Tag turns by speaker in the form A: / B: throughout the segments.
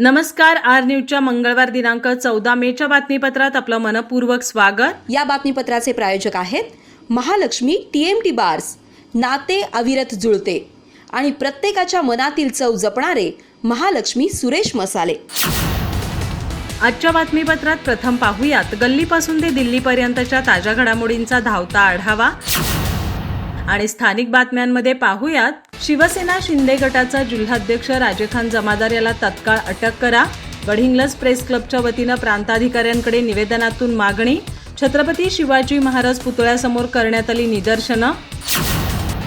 A: नमस्कार आर न्यूजच्या मंगळवार दिनांक चौदा मेच्या बातमीपत्रात आपलं मनपूर्वक स्वागत.
B: या बातमीपत्राचे प्रायोजक आहेत Mahalakshmi T M T bars नाते अविरत जुळते आणि प्रत्येकाच्या मनातील चव जपणारे महालक्ष्मी सुरेश मसाले.
A: आजच्या बातमीपत्रात प्रथम पाहूयात गल्लीपासून ते दिल्लीपर्यंतच्या ताज्या घडामोडींचा धावता आढावा. आणि स्थानिक बातम्यांमध्ये पाहूयात. शिवसेना शिंदे गटाचा जिल्हाध्यक्ष राजेखान जमादार याला तत्काळ अटक करा. गडहिंग्लज प्रेस क्लबच्या वतीनं प्रांताधिकाऱ्यांकडे निवेदनातून मागणी. छत्रपती शिवाजी महाराज पुतळ्यासमोर करण्यात आली निदर्शनं.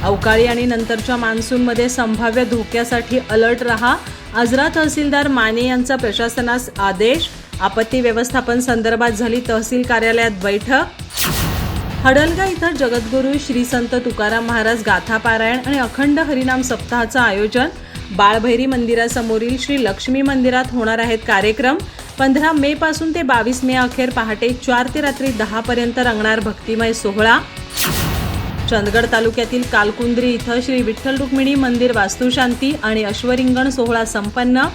A: अवकाळी आणि नंतरच्या मान्सूनमध्ये संभाव्य धोक्यासाठी अलर्ट रहा. आजरा तहसीलदार माने यांचा प्रशासनास आदेश. आपत्ती व्यवस्थापन संदर्भात झाली तहसील कार्यालयात बैठक. हडलगा इथं जगद्गुरू श्री संत तुकाराम महाराज गाथा पारायण आणि अखंड हरिनाम सप्ताहाचं आयोजन. बाळभैरी मंदिरासमोरील श्री लक्ष्मी मंदिरात होणार आहेत कार्यक्रम. पंधरा मे पासून ते बावीस मे अखेर पहाटे चार ते रात्री दहा पर्यंत रंगणार भक्तिमय सोहळा. चंदगड तालुक्यातील कालकुंद्री इथं श्री विठ्ठल रुक्मिणी मंदिर वास्तुशांती आणि अश्वरिंगण सोहळा संपन्न.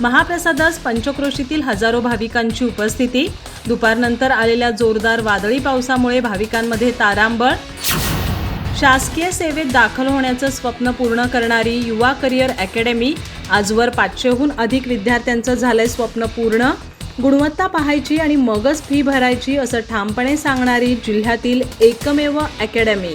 A: महाप्रसादास पंचक्रोशीतील हजारो भाविकांची उपस्थिती. दुपारनंतर आलेल्या जोरदार वादळी पावसामुळे भाविकांमध्ये तारांबळ. शासकीय सेवेत दाखल होण्याचं स्वप्न पूर्ण करणारी युवा करिअर अकॅडमी आजवर पाचशेहून अधिक विद्यार्थ्यांचं झालंय स्वप्न पूर्ण. गुणवत्ता पाहायची आणि मगच फी भरायची असं ठामपणे सांगणारी जिल्ह्यातील एकमेव अकॅडमी.